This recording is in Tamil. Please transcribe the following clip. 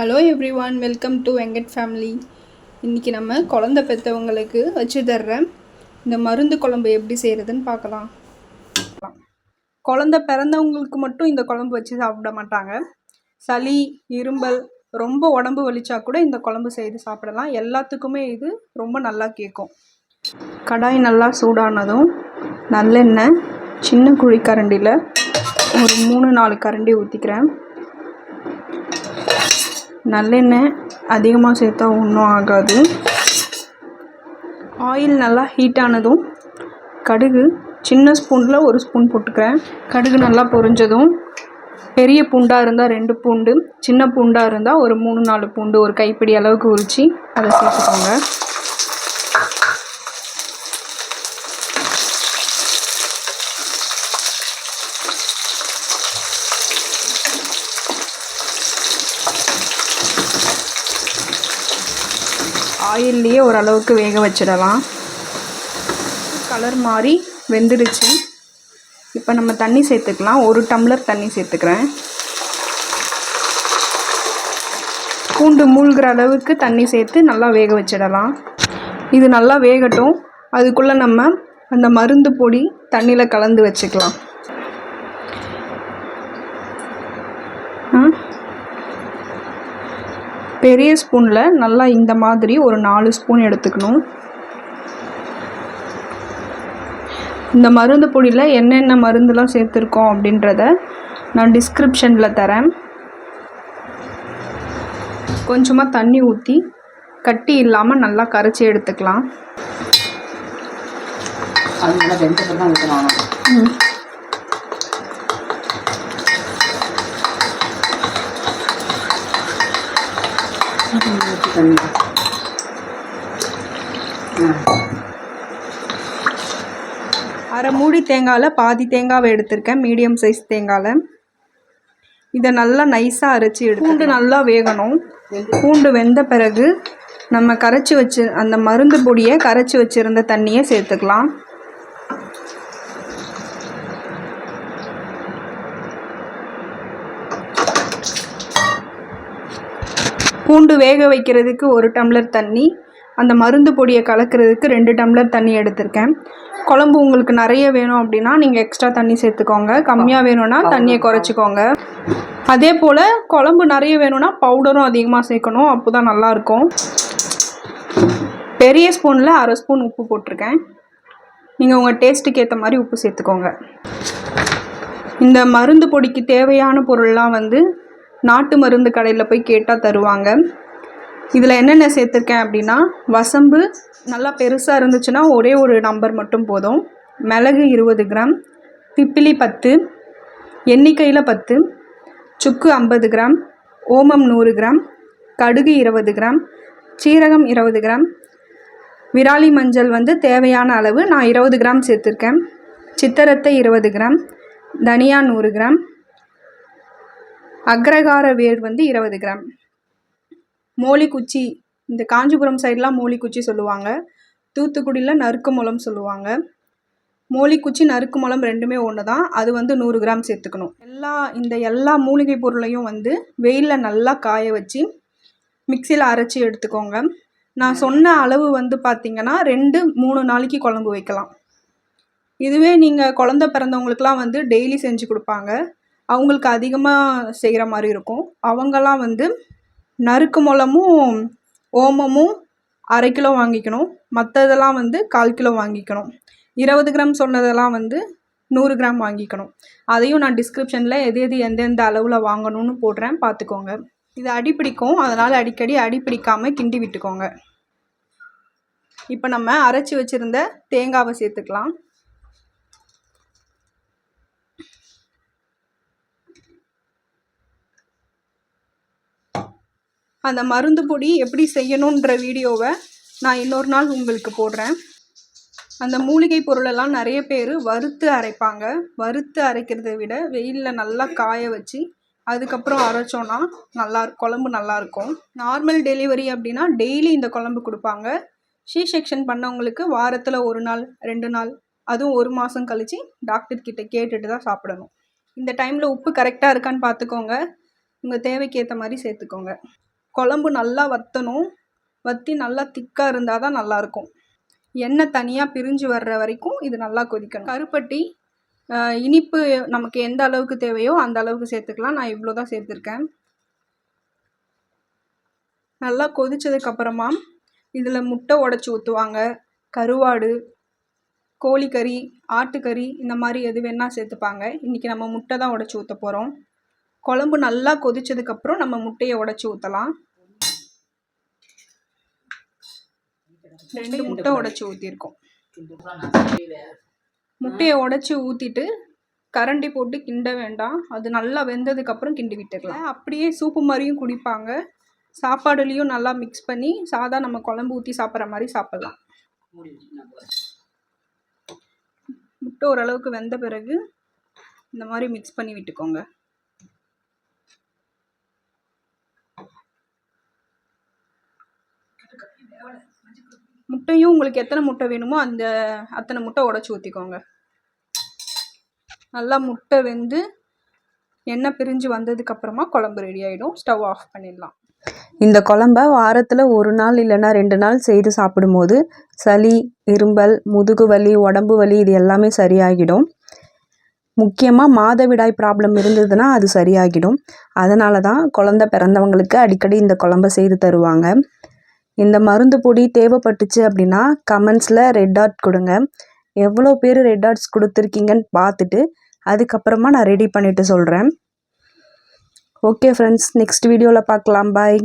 Hello everyone welcome to Venkat family இன்றைக்கி நம்ம குழந்த பெற்றவங்களுக்கு வச்சு தர்றேன் இந்த மருந்து குழம்பு எப்படி செய்கிறதுன்னு பார்க்கலாம். குழந்த பிறந்தவங்களுக்கு மட்டும் இந்த குழம்பு வச்சு சாப்பிட மாட்டாங்க. சளி இரும்பல் ரொம்ப உடம்பு வலிச்சா கூட இந்த குழம்பு செய்து சாப்பிடலாம். எல்லாத்துக்குமே இது ரொம்ப நல்லா கேட்கும். கடாய் நல்லா சூடானதும் நல்லெண்ணெய் சின்ன குழி கரண்டியில் ஒரு மூணு நாலு கரண்டி ஊற்றிக்கிறேன் நல்லெண்ணெய் அதிகமாக சேர்த்தா ஒன்றும் ஆகாது. ஆயில் நல்லா ஹீட் ஆனதும் கடுகு சின்ன ஸ்பூனில் ஒரு ஸ்பூன் போட்டுக்கிறேன். கடுகு நல்லா பொரிஞ்சதும் பெரிய பூண்டாக இருந்தால் ரெண்டு பூண்டு சின்ன பூண்டாக இருந்தால் ஒரு மூணு நாலு பூண்டு ஒரு கைப்பிடி அளவுக்கு உரித்து அதை சேர்த்துக்கோங்க. ஆயில்லையே ஓரளவுக்கு வேக வச்சிடலாம். கலர் மாறி வெந்துடுச்சு. இப்போ நம்ம தண்ணி சேர்த்துக்கலாம். ஒரு டம்ளர் தண்ணி சேர்த்துக்கிறேன். பூண்டு மூழ்கிற அளவுக்கு தண்ணி சேர்த்து நல்லா வேக வச்சிடலாம். இது நல்லா வேகட்டும். அதுக்குள்ளே நம்ம அந்த மருந்து பொடி தண்ணியில் கலந்து வச்சுக்கலாம். பெரிய ஸ்பூனில் நல்லா இந்த மாதிரி ஒரு நாலு ஸ்பூன் எடுத்துக்கணும். இந்த மருந்து பொடியில் என்னென்ன மருந்துலாம் சேர்த்துருக்கோம் அப்படின்றத நான் டிஸ்கிரிப்ஷனில் தரேன். கொஞ்சமாக தண்ணி ஊற்றி கட்டி இல்லாமல் நல்லா கரைச்சி எடுத்துக்கலாம். ஊற்றணும் அரை மூடி தேங்காயில் பாதி தேங்காவை எடுத்திருக்கேன் மீடியம் சைஸ் தேங்காயில். இதை நல்லா நைஸாக அரைச்சி எடுத்து பூண்டு நல்லா வேகணும். பூண்டு வெந்த பிறகு நம்ம கரைச்சி வச்சு அந்த மருந்து பொடியை கரைச்சி வச்சுருந்த தண்ணியை சேர்த்துக்கலாம். பூண்டு வேக வைக்கிறதுக்கு ஒரு டம்ளர் தண்ணி அந்த மருந்து பொடியை கலக்கிறதுக்கு ரெண்டு டம்ளர் தண்ணி எடுத்திருக்கேன். குழம்பு உங்களுக்கு நிறைய வேணும் அப்படின்னா நீங்கள் எக்ஸ்ட்ரா தண்ணி சேர்த்துக்கோங்க. கம்மியாக வேணும்னா தண்ணியை குறைச்சிக்கோங்க. அதே போல் குழம்பு நிறைய வேணும்னா பவுடரும் அதிகமாக சேர்க்கணும். அப்போ தான் நல்லாயிருக்கும் பெரிய ஸ்பூனில் அரை ஸ்பூன் உப்பு போட்டிருக்கேன். நீங்கள் உங்கள் டேஸ்ட்டுக்கு ஏற்ற மாதிரி உப்பு சேர்த்துக்கோங்க. இந்த மருந்து பொடிக்கு தேவையான பொருள்லாம் வந்து நாட்டு மருந்து கடையில் போய் கேட்டால் தருவாங்க. இதில் என்னென்ன சேர்த்துருக்கேன் அப்படின்னா வசம்பு நல்லா பெருசாக இருந்துச்சுன்னா ஒரே ஒரு நம்பர் மட்டும் போதும். மிளகு இருபது கிராம் பிப்பிலி பத்து எண்ணிக்கையில் பத்து சுக்கு ஐம்பது கிராம் ஓமம் நூறு கிராம் கடுகு இருபது கிராம் சீரகம் இருபது கிராம் விராலி மஞ்சள் வந்து தேவையான அளவு நான் இருபது கிராம் சேர்த்துருக்கேன். சித்தரத்தை இருபது கிராம் தனியா நூறு கிராம் அக்ரகார வேர் வந்து இருபது கிராம். மோலிக்குச்சி இந்த காஞ்சிபுரம் சைட்லாம் மோலிக்குச்சி சொல்லுவாங்க. தூத்துக்குடியில் நறுக்கு முளம் சொல்லுவாங்க. மோலிக்குச்சி நறுக்கு முளம் ரெண்டுமே ஒன்று தான் அது வந்து நூறு கிராம் சேர்த்துக்கணும். எல்லா இந்த எல்லா மூலிகை பொருளையும் வந்து வெயிலில் நல்லா காய வச்சு மிக்சியில் அரைச்சி எடுத்துக்கோங்க. நான் சொன்ன அளவு வந்து பார்த்திங்கன்னா ரெண்டு மூணு நாளைக்கு குழம்பு வைக்கலாம். இதுவே நீங்கள் குழந்த பிறந்தவங்களுக்குலாம் வந்து டெய்லி செஞ்சு கொடுப்பாங்க. அவங்களுக்கு அதிகமாக செய்கிற மாதிரி இருக்கும். அவங்கெல்லாம் வந்து நறுக்கு முழமும் ஓமமும் அரை கிலோ வாங்கிக்கணும். மற்றதெல்லாம் வந்து கால் கிலோ வாங்கிக்கணும். இருபது கிராம் சொன்னதெல்லாம் வந்து நூறு கிராம் வாங்கிக்கணும். அதையும் நான் டிஸ்கிரிப்ஷனில் எது எது எந்தெந்த அளவில் வாங்கணும்னு போடுறேன் பார்த்துக்கோங்க இது அடிப்பிடிக்கும் அதனால் அடிக்கடி அடிப்பிடிக்காமல் கிண்டி விட்டுக்கோங்க. இப்போ நம்ம அரைச்சி வச்சுருந்த தேங்காவை சேர்த்துக்கலாம். அந்த மருந்து பொடி எப்படி செய்யணுன்ற வீடியோவை நான் இன்னொரு நாள் உங்களுக்கு போடுறேன். அந்த மூலிகை பொருளெல்லாம் நிறைய பேர் வறுத்து அரைப்பாங்க. வறுத்து அரைக்கிறதை விட வெயிலில் நல்லா காய வச்சு அதுக்கப்புறம் அரைச்சோன்னா நல்லா குழம்பு நல்லாயிருக்கும் நார்மல் டெலிவரி அப்படின்னா டெய்லி இந்த குழம்பு கொடுப்பாங்க. ஷீ செக்ஷன் பண்ணவங்களுக்கு வாரத்தில் ஒரு நாள் ரெண்டு நாள் அதுவும் ஒரு மாதம் கழித்து டாக்டர் கிட்ட கேட்டுட்டு தான் சாப்பிடணும். இந்த டைமில் உப்பு கரெக்டாக இருக்கான்னு பார்த்துக்கோங்க. உங்கள் தேவைக்கு ஏற்ற மாதிரி சேர்த்துக்கோங்க. குழம்பு நல்லா வற்றணும் வற்றி நல்லா திக்காக இருந்தால் தான் நல்லாயிருக்கும் எண்ணெய் தனியாக பிரிஞ்சு வர்ற வரைக்கும் இது நல்லா கொதிக்கணும். கருப்பட்டி இனிப்பு நமக்கு எந்த அளவுக்கு தேவையோ அந்த அளவுக்கு சேர்த்துக்கலாம். நான் இவ்வளோ தான் சேர்த்துருக்கேன். நல்லா கொதித்ததுக்கப்புறமா இதில் முட்டை உடச்சி ஊற்றுவாங்க கருவாடு கோழிக்கறி ஆட்டுக்கறி இந்த மாதிரி எது வேணால் சேர்த்துப்பாங்க. இன்றைக்கி நம்ம முட்டை தான் உடச்சி ஊற்ற போகிறோம் குழம்பு நல்லா கொதிச்சதுக்கப்புறம் நம்ம முட்டையை உடச்சி ஊற்றலாம் ரெண்டு முட்டை உடச்சி ஊற்றிருக்கோம் முட்டையை உடச்சி ஊற்றிட்டு கரண்டி போட்டு கிண்ட வேண்டாம். அது நல்லா வெந்ததுக்கப்புறம் கிண்டி விட்டுக்கலாம். அப்படியே சூப்பு மாதிரியும் குடிப்பாங்க. சாப்பாடுலேயும் நல்லா மிக்ஸ் பண்ணி சாதா நம்ம குழம்பு ஊற்றி சாப்பிட்ற மாதிரி சாப்பிட்லாம். முட்டை ஓரளவுக்கு வெந்த பிறகு இந்த மாதிரி மிக்ஸ் பண்ணி விட்டுக்கோங்க. முட்டையும் உங்களுக்கு எத்தனை முட்டை வேணுமோ அந்த அத்தனை முட்டை உடச்சி ஊற்றிக்கோங்க நல்லா முட்டை வெந்து எண்ணெய் பிரிஞ்சு வந்ததுக்கப்புறமா குழம்பு ரெடி ஆகிடும் ஸ்டவ் ஆஃப் பண்ணிடலாம். இந்த குழம்ப வாரத்தில் ஒரு நாள் இல்லைன்னா ரெண்டு நாள் செய்து சாப்பிடும்போது சளி இரும்பல் முதுகு வலி உடம்பு வலி இது எல்லாமே சரியாகிடும். முக்கியமாக மாதவிடாய் ப்ராப்ளம் இருந்ததுன்னா அது சரியாகிடும். அதனால தான் குழந்த பிறந்தவங்களுக்கு அடிக்கடி இந்த குழம்ப செய்து தருவாங்க. இந்த மருந்து பொடி தேவைப்பட்டுச்சு அப்படின்னா கமெண்ட்ஸில் ரெட் டாட் கொடுங்க. எவ்வளோ பேர் ரெட் டாட்ஸ் கொடுத்துருக்கீங்கன்னு பார்த்துட்டு அதுக்கப்புறமா நான் ரெடி பண்ணிவிட்டு சொல்கிறேன் ஓகே ஃப்ரெண்ட்ஸ் நெக்ஸ்ட் வீடியோவில் பார்க்கலாம். பாய்